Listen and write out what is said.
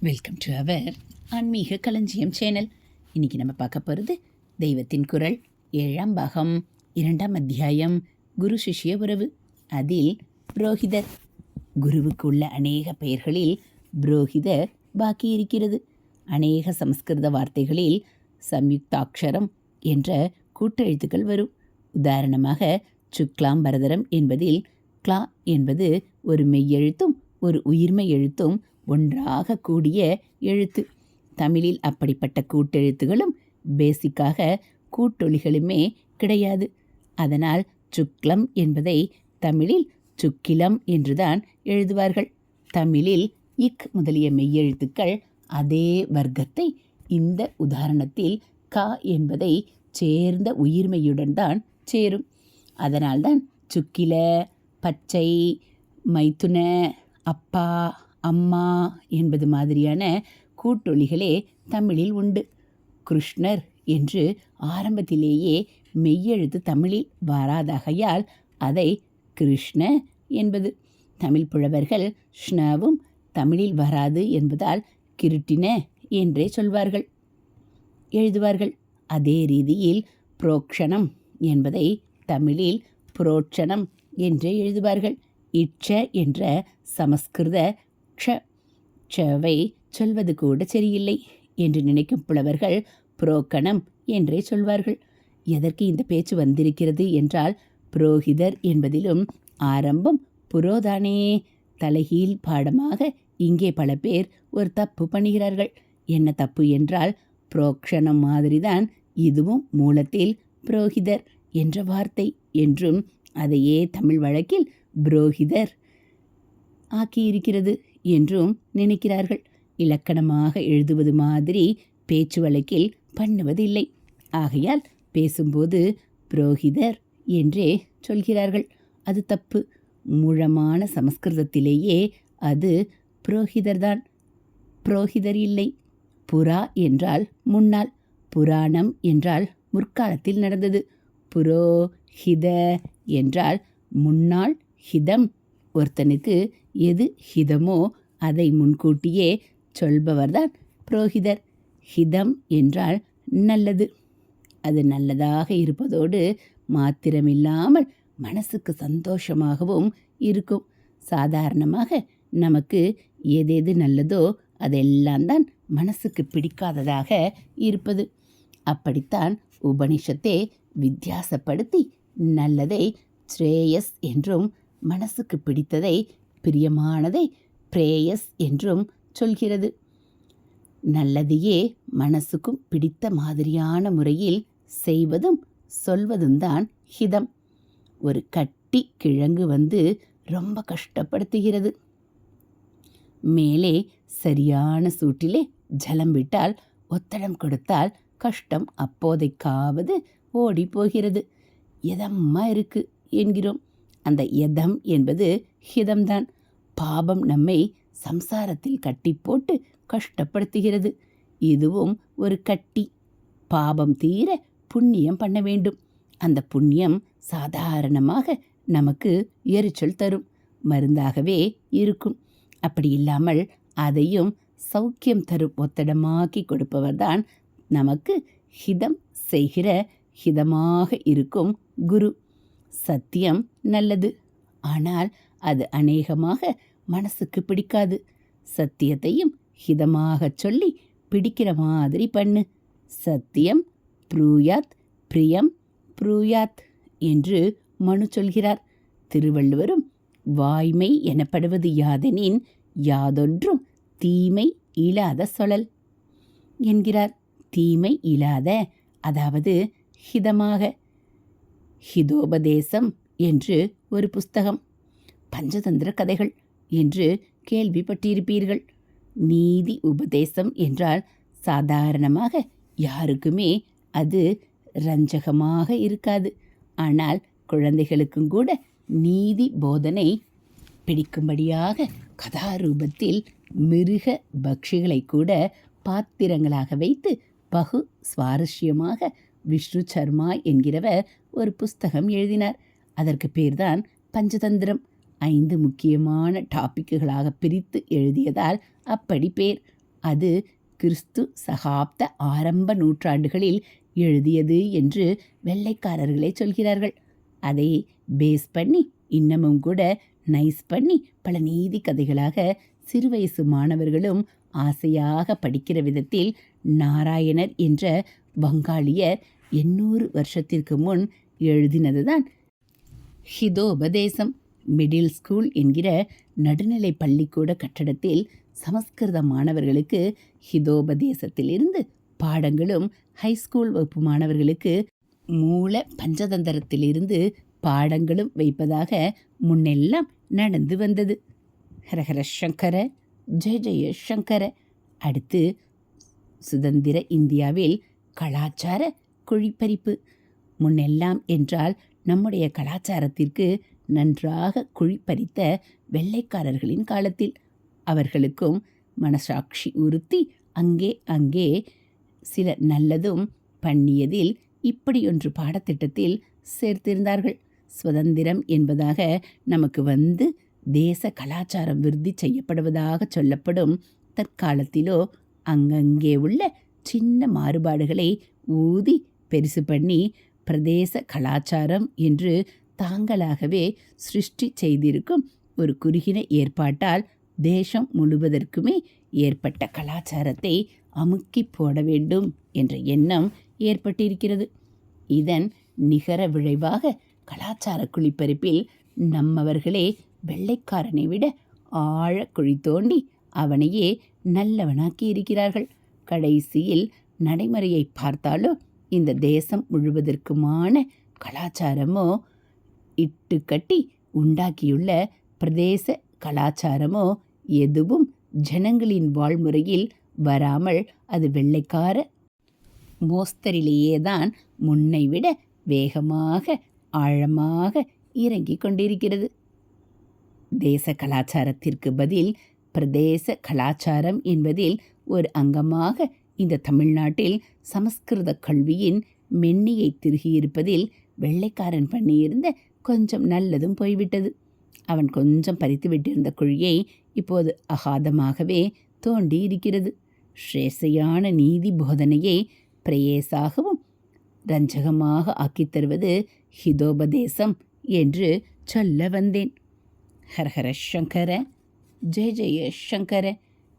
Welcome to our ஆன்மீக களஞ்சியம் channel இன்னைக்கு நம்ம பார்க்க போகிறது தெய்வத்தின் குரல். ஏழாம் பாகம் இரண்டாம் அத்தியாயம் குரு சிஷ்ய உறவு. அதில் புரோகிதர். குருவுக்கு உள்ள அநேக பெயர்களில் புரோகிதர் பாக்கி இருக்கிறது. அநேக சமஸ்கிருத வார்த்தைகளில் சம்யுக்தாட்சரம் என்ற கூட்டெழுத்துக்கள் வரும். உதாரணமாக சுக்லாம் பரதரம் என்பதில் க்ளா என்பது ஒரு மெய்யெழுத்தும் ஒரு உயிர்மை எழுத்தும் ஒன்றாக கூடிய எழுத்து. தமிழில் அப்படிப்பட்ட கூட்டெழுத்துகளும் பேசிக்காக கூட்டொலிகளுமே கிடையாது. அதனால் சுக்லம் என்பதை தமிழில் சுக்கிலம் என்றுதான் எழுதுவார்கள். தமிழில் இக் முதலிய மெய்யெழுத்துக்கள் அதே வர்க்கத்தை இந்த உதாரணத்தில் கா என்பதை சேர்ந்த உயிர்மையுடன் தான் சேரும். அதனால்தான் சுக்கில பச்சை மைத்துன அப்பா அம்மா என்பது மாதிரியான கூட்டொலிகளே தமிழில் உண்டு. கிருஷ்ணர் என்று ஆரம்பத்திலேயே மெய்யெழுத்து தமிழில் வராதகையால் அதை கிருஷ்ண என்பது. தமிழ் புலவர்கள் ஷ்ணவும் தமிழில் வராது என்பதால் கிருட்டின என்றே சொல்வார்கள். எழுதுவார்கள் அதே ரீதியில் புரோக்ஷணம் என்பதை தமிழில் புரோட்சணம் என்றே எழுதுவார்கள். இட்ச என்ற சமஸ்கிருத க்ஷ க்ஷவை சொல்வது கூட சரியில்லை என்று நினைக்கும் புலவர்கள் புரோக்கணம் என்றே சொல்வார்கள். எதற்கு இந்த பேச்சு வந்திருக்கிறது என்றால் புரோகிதர் என்பதிலும் ஆரம்பம் புரோதானே. தலைகீழ் பாடமாக இங்கே பல பேர் ஒரு தப்பு பண்ணுகிறார்கள். என்ன தப்பு என்றால் புரோக்ஷணம் மாதிரிதான் இதுவும் மூலத்தில் புரோகிதர் என்ற வார்த்தை என்றும் அதையே தமிழ் வழக்கில் புரோகிதர் ஆக்கியிருக்கிறது. என்றும் நினைக்கிறார்கள். இலக்கணமாக எழுதுவது மாதிரி பேச்சு வழக்கில் பண்ணுவதில்லை. ஆகையால் பேசும்போது புரோகிதர் என்றே சொல்கிறார்கள். அது தப்பு. மூலமான சமஸ்கிருதத்திலேயே அது புரோகிதர்தான். புரோகிதர் இல்லை. புறா என்றால் முன்னால். புராணம் என்றால் முற்காலத்தில் நடந்தது. புரோஹித என்றால் முன்னாள் ஹிதம். ஒருத்தனுக்கு எது ஹிதமோ அதை முன்கூட்டியே சொல்பவர்தான் புரோகிதர். ஹிதம் என்றால் நல்லது. அது நல்லதாக இருப்பதோடு மாத்திரமில்லாமல் மனசுக்கு சந்தோஷமாகவும் இருக்கும். சாதாரணமாக நமக்கு எதெது நல்லதோ அதெல்லாம் தான் மனசுக்கு பிடிக்காததாக இருப்பது. அப்படித்தான் உபனிஷத்தை வித்தியாசப்படுத்தி நல்லதை ஸ்ரேயஸ் என்றும் மனசுக்கு பிடித்ததை பிரியமானதை பிரேயஸ் என்றும் சொல்கிறது. நல்லதையே மனசுக்கும் பிடித்த மாதிரியான முறையில் செய்வதும் சொல்வதும் தான் ஹிதம். ஒரு கட்டி கிழங்கு வந்து ரொம்ப கஷ்டப்படுத்துகிறது. மேலே சரியான சூட்டிலே ஜலம் விட்டால் ஒத்தடம் கொடுத்தால் கஷ்டம் அப்போதைக்காவது ஓடி போகிறது எதம்மா இருக்கு என்கிறோம். அந்த யதம் என்பது ஹிதம்தான். பாபம் நம்மை சம்சாரத்தில் கட்டி போட்டு கஷ்டப்படுத்துகிறது. இதுவும் ஒரு கட்டி. பாபம் தீர புண்ணியம் பண்ண வேண்டும். அந்த புண்ணியம் சாதாரணமாக நமக்கு எரிச்சல் தரும். மருந்தாகவே இருக்கும். அப்படி இல்லாமல் அதையும் சௌக்கியம் தரும் ஒத்தடமாக்கி கொடுப்பவர்தான் நமக்கு ஹிதம் செய்கிற ஹிதமாக இருக்கும் குரு. சத்தியம் நல்லது. ஆனால் அது அநேகமாக மனசுக்கு பிடிக்காது. சத்தியத்தையும் ஹிதமாகச் சொல்லி பிடிக்கிற மாதிரி பண்ணு. சத்தியம் ப்ரூயாத் பிரியம் ப்ரூயாத் என்று மனு சொல்கிறார். திருவள்ளுவரும் வாய்மை எனப்படுவது யாதெனின் யாதொன்றும் தீமை இல்லாத சொல்லல் என்கிறார். தீமை இல்லாத அதாவது ஹிதமாக ஹிதோபதேசம் என்று ஒரு புஸ்தகம். பஞ்சதந்திர கதைகள் என்று கேள்விப்பட்டிருப்பீர்கள். நீதி உபதேசம் என்றால் சாதாரணமாக யாருக்குமே அது ரஞ்சகமாக இருக்காது. ஆனால் குழந்தைகளுக்கும் கூட நீதி போதனை பிடிக்கும்படியாக கதாரூபத்தில் மிருக பக்ஷிகளை கூட பாத்திரங்களாக வைத்து பகு சுவாரஸ்யமாக விஷ்ணு சர்மா என்கிறவர் ஒரு புஸ்தகம் எழுதினார். அதற்கு பேர்தான் பஞ்சதந்திரம். ஐந்து முக்கியமான டாபிக்குகளாக பிரித்து எழுதியதால் அப்படி பேர். அது கிறிஸ்து சகாப்த ஆரம்ப நூற்றாண்டுகளில் எழுதியது என்று வெள்ளைக்காரர்களே சொல்கிறார்கள். அதை பேஸ் பண்ணி இன்னமும் கூட நைஸ் பண்ணி பல நீதி கதைகளாக சிறுவயசு மாணவர்களும் ஆசையாக படிக்கிற விதத்தில் நாராயணர் என்ற வங்காளியர் எண்ணூறு வருஷத்திற்கு முன் எழுதினதுதான். ஹிதோபதேசம் மிடில் ஸ்கூல் என்கிற நடுநிலை பள்ளிக்கூட கட்டடத்தில் சமஸ்கிருத மாணவர்களுக்கு ஹிதோபதேசத்திலிருந்து பாடங்களும் ஹைஸ்கூல் வகுப்பு மாணவர்களுக்கு மூல பஞ்சதந்திரத்திலிருந்து பாடங்களும் வைப்பதாக முன்னெல்லாம் நடந்து வந்தது. ஹரஹர சங்கர ஜெய ஜெய சங்கர. அடுத்து சுதந்திர இந்தியாவில் கலாச்சார குழிப்பறிப்பு. முன்னெல்லாம் என்றால் நம்முடைய கலாச்சாரத்திற்கு நன்றாக குழிப்பறித்த வெள்ளைக்காரர்களின் காலத்தில். அவர்களுக்கும் மனசாட்சி உறுத்தி அங்கே அங்கே சில நல்லதும் பண்ணியதில் இப்படியொன்று பாடத்திட்டத்தில் சேர்த்திருந்தார்கள். சுதந்திரம் என்பதாக நமக்கு வந்து தேச கலாச்சாரம் விருத்தி செய்யப்படுவதாக சொல்லப்படும் தற்காலத்திலோ அங்கங்கே உள்ள சின்ன மாறுபாடுகளை ஊதி பெருசு பண்ணி பிரதேச கலாச்சாரம் என்று தாங்களாகவே சிருஷ்டி செய்திருக்கும் ஒரு குறுகின ஏற்பாட்டால் தேசம் முழுவதற்குமே ஏற்பட்ட கலாச்சாரத்தை அமுக்கி போட வேண்டும் என்ற எண்ணம் ஏற்பட்டிருக்கிறது. இதன் நிகர விளைவாக கலாச்சார குழிப்பறிப்பில் நம்மவர்களே வெள்ளைக்காரனை விட ஆழ குழி தோண்டி அவனையே நல்லவனாக்கி இருக்கிறார்கள் கடைசியில் நடைமுறையை பார்த்தாலும் இந்த தேசம் முழுவதற்குமான கலாச்சாரமோ இட்டு கட்டி உண்டாக்கியுள்ள பிரதேச கலாச்சாரமோ எதுவும் ஜனங்களின் வாழ்முறையில் வராமல் அது வெள்ளைக்கார மோஸ்தரிலேயே தான் முன்னை விட வேகமாக ஆழமாக இறங்கிக் கொண்டிருக்கிறது. தேச கலாச்சாரத்திற்கு பதில் பிரதேச கலாச்சாரம் என்பதில் ஒரு அங்கமாக இந்த தமிழ்நாட்டில் சமஸ்கிருத கல்வியின் மென்னியை திருகியிருப்பதில் வெள்ளைக்காரன் பண்ணியிருந்த கொஞ்சம் நல்லதும் போய்விட்டது. அவன் கொஞ்சம் பறித்து விட்டிருந்த குழியை இப்போது அகாதமாகவே தோண்டி இருக்கிறது ஸ்ரேசையான நீதி போதனையை பிரேயசாகவும் ரஞ்சகமாக ஆக்கித் தருவது ஹிதோபதேசம் என்று சொல்ல வந்தேன். ஹரஹர சங்கர ஜெய ஜெய சங்கர.